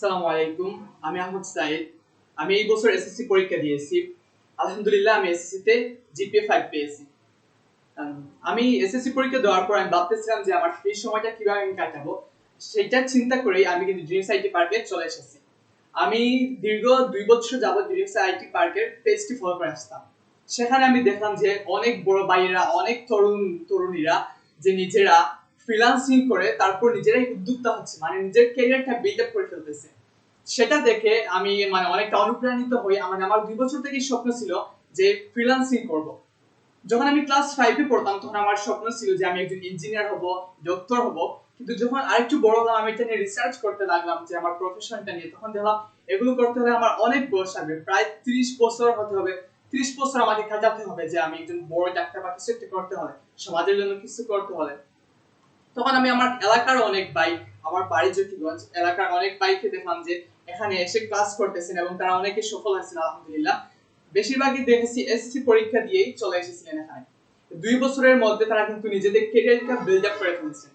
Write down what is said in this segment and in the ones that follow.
আসসালামু আলাইকুম। আমি আহমদ সাইদ। আমি এই বছর এসএসসি পরীক্ষা দিয়েছি। আলহামদুলিল্লাহ আমি এসএসসি তে জিপিএ 5 পেয়েছি। আমি এসএসসি পরীক্ষা দেওয়ার পর আমি ভাবতেছিলাম যে আমার ফ্রি সময়টা কীভাবে আমি কাটাবো সেটা চিন্তা করেই আমি কিন্তু ড্রিমস আইটি পার্কে চলে এসেছি। আমি দীর্ঘ দুই বছর যাবত ড্রিমস আইটি পার্কের পেজটি ফলো করে আসতাম। সেখানে আমি দেখলাম যে অনেক বড় ভাইয়েরা, অনেক তরুণ তরুণীরা যে নিজেরা ফ্রিল্যান্সিং করে তারপর নিজেরাই উদ্যোক্তা হচ্ছে মানে নিজের ক্যারিয়ারটা বিল্ড আপ করে ফেলতেছে। সেটা দেখে আমি মানে অনেকটা অনুপ্রাণিত হই। আমার আমার দুই বছর থেকেই স্বপ্ন ছিল যে ফ্রিল্যান্সিং করব। যখন আমি ক্লাস ফাইভে পড়তাম, তখন আমার স্বপ্ন ছিল যে আমি একজন ইঞ্জিনিয়ার হব ডক্টর হব। কিন্তু যখন আরেকটু বড় হলাম, আমি এটা নিয়ে রিসার্চ করতে লাগলাম যে আমার প্রফেশনটা নিয়ে, তখন দেখলাম এগুলো করতে হলে আমার অনেক বয়স লাগবে, প্রায় ত্রিশ বছর হতে হবে। ত্রিশ বছর আমাকে কাটাতে হবে যে আমি একজন বড় ডাক্তার বা কিছু একটা করতে হবে সমাজের জন্য কিছু করতে হলে। তখন আমি আমার এলাকার অনেক বাইক আমার বাড়ি জ্যোতিগঞ্জ এলাকার অনেক বাইকে দেখলাম যে এখানে এসে ক্লাস করতেছেন এবং তারা অনেকে সফল হয়েছেন, আলহামদুলিল্লাহ। বেশিরভাগই দেখেছি এসএসসি পরীক্ষা দিয়েই চলে এসেছিলেন এখানে। দুই বছরের মধ্যে তারা কিন্তু নিজেদের কেরিয়ারটা বিল্ড আপ করে ফেলছেন।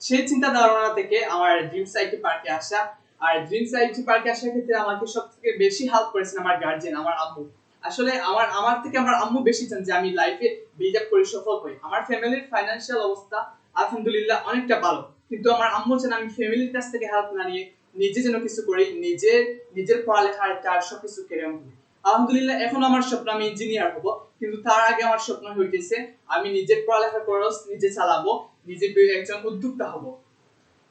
সেই চিন্তা ধারণা থেকে আমার ড্রিমস আইটি পার্কে আসা। আর ড্রিমস আইটি পার্কে আসার ক্ষেত্রে আমাকে সব থেকে বেশি হেল্প করেছেন আমার গার্জেন আমার আম্মু। আসলে আমার আমার থেকে আমার আম্মু বেশি চান যে আমি লাইফে বিল্ড আপ করে সফল হই। আমার ফ্যামিলির ফাইন্যান্সিয়াল অবস্থা আলহামদুলিল্লাহ অনেকটা ভালো। কিন্তু আমার আম্মু চান আমি ফ্যামিলির কাছ থেকে হেল্প না নিয়ে নিজে যেন কিছু করি, নিজে, নিজের পড়ালেখার তার সবকিছু কেড়ে করি আলহামদুলিল্লাহ এখন আমার স্বপ্ন আমি ইঞ্জিনিয়ার হব, কিন্তু তার আগে আমার স্বপ্ন হইতেছে, আমি নিজের পড়ালেখার খরচ নিজে চালাবো, নিজে একজন উদ্যোক্তা হব।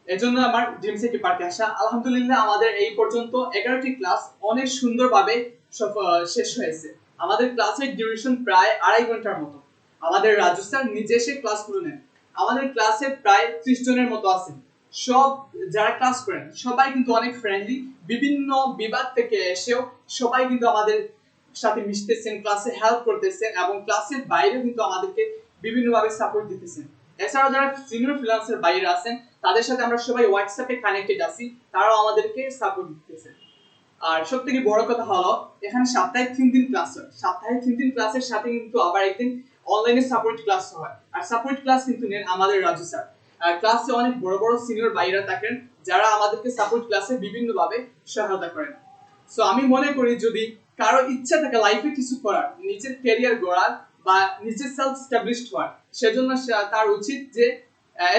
এজন্য আমার ড্রিম সিটি পার্কে আসা আলহামদুলিল্লাহ আমাদের এই পর্যন্ত এগারোটি ক্লাস অনেক সুন্দরভাবে শেষ হয়েছে। আমাদের ক্লাসের ডিউরেশন প্রায় আড়াই ঘণ্টার মতো। আমাদের রাজু স্যার নিজে এসে ক্লাসগুলো নেন। আমাদের ক্লাসে প্রায় ত্রিশ জনের মতো আছেন। সব যারা ক্লাস করেন, সবাই কিন্তু অনেক ফ্রেন্ডলি বিভিন্ন বিভাগ থেকে এসেও সবাই কিন্তু আমাদের সাথে মিশতেছেন ক্লাসে হেল্প করতেছেন এবং ক্লাসের বাইরে কিন্তু আমাদেরকে বিভিন্নভাবে সাপোর্ট দিতেছেন। এছাড়াও যারা সিনিয়র ফ্রিল্যান্সার বাইরে আছেন, তাদের সাথে আমরা সবাই হোয়াটসঅ্যাপে কানেক্টেড আছি, তারাও আমাদেরকে সাপোর্ট দিতেছেন। আর সব থেকে বড় কথা হলো, এখানে সপ্তাহে তিন দিন ক্লাস হয়। সপ্তাহে তিন দিন ক্লাসের সাথে কিন্তু আবার একদিন অনলাইনে সাপোর্ট ক্লাস হয়। আর সাপোর্ট ক্লাস কিন্তু নেন আমাদের রাজু স্যার ক্লাসে অনেক বড় বড় সিনিয়র ভাইরা থাকেন, যারা আমাদেরকে সাপোর্ট ক্লাসে বিভিন্নভাবে সহায়তা করেন। সো আমি মনে করি যদি কারও ইচ্ছা থাকে লাইফে কিছু করার, নিজের ক্যারিয়ার গড়ার বা নিজের সেলফ স্টাবলিশড হওয়ার, সেজন্য তার উচিত যে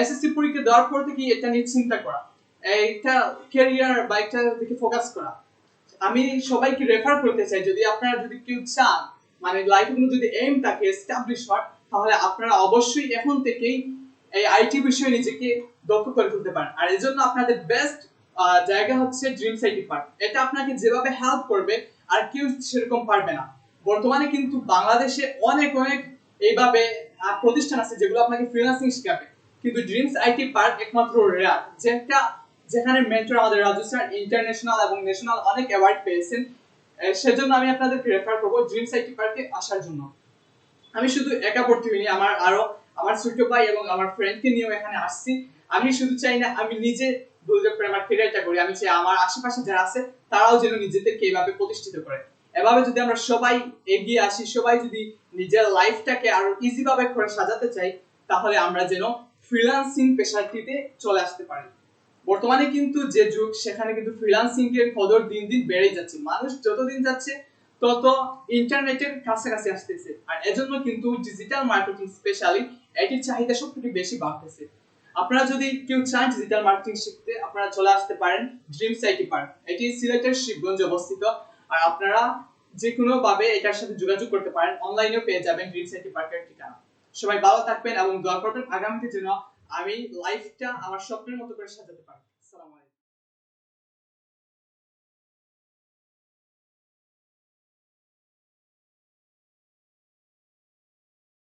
এসএসসি পরীক্ষা দেওয়ার পর থেকে এটা নিয়ে চিন্তা করা, এইটা ক্যারিয়ার বা এটার দিকে ফোকাস করা। আমি সবাইকে রেফার করতে চাই, যদি আপনারা যদি কেউ চান মানে লাইফে কোনো যদি এম থাকে এস্টাবলিশ হওয়ার তাহলে আপনারা অবশ্যই এখন থেকেই এই আইটি বিষয়ে নিজেকে দক্ষ করে তুলতে পারেন। আর এই জন্য আপনাদের বেস্ট জায়গা হচ্ছে ড্রিমস আইটি পার্ক এটা আপনাকে যেভাবে হেল্প করবে, আর কেউ সেরকম পারবে না। বর্তমানে কিন্তু বাংলাদেশে অনেক অনেক এইভাবে প্রতিষ্ঠান আছে যেগুলো আপনাকে ফ্রিল্যান্সিং শেখাবে। কিন্তু ড্রিমস আইটি পার্ক একমাত্র রেয়ার যেটা যেখানে মেন্টর আমাদের রাজু স্যার ইন্টারন্যাশনাল এবং ন্যাশনাল অনেক অ্যাওয়ার্ড পেয়েছেন। সেজন্য আমি আপনাদেরকে রেফার করব ড্রিমস আইটি পার্কে আসার জন্য। আমি শুধু একা ভর্তি হইনি আমার আরও আমার ছোট ভাই এবং আমার ফ্রেন্ডকে নিয়েও এখানে আসছি। আমি শুধু চাই না, আমি নিজে করে আমার ক্যারিয়ারটা করি আমি চাই আমার আশেপাশে যারা আছে, তারাও যেন নিজেদেরকে এইভাবে প্রতিষ্ঠিত করে। এভাবে যদি আমরা সবাই এগিয়ে আসি, সবাই যদি নিজের লাইফটাকে আরও ইজি ভাবে করে সাজাতে চাই, তাহলে আমরা যেন ফ্রিল্যান্সিং পেশাটিতে চলে আসতে পারি। বর্তমানে কিন্তু যে যুগ, সেখানে কিন্তু ফ্রিল্যান্সিং এর কদর দিন দিন বেড়ে যাচ্ছে। মানুষ যতদিন যাচ্ছে, তত ইন্টারনেটের কাছাকাছি আসতেছে। আর এজন্য কিন্তু ডিজিটাল মার্কেটিং স্পেশালি এটির চাহিদা সবথেকে বেশি বাড়তেছে। আপনারা যদি কেউ চান ডিজিটাল মার্কেটিং শিখতে, আপনারা চলে আসতে পারেন ড্রিমস আইটি পার্ক এটি সিলেটের শিবগঞ্জে অবস্থিত। আর আপনারা যে কোনো ভাবে এটার সাথে যোগাযোগ করতে পারেন। অনলাইনেও পেয়ে যাবেন ড্রিমস আইটি পার্কের ঠিকানা। সবাই ভালো থাকবেন এবং দোয়া করবেন। আগামীতে যেন আমি লাইফটা আমার স্বপ্নের মতো করে সাজাতে পারি আসসালামু আলাইকুম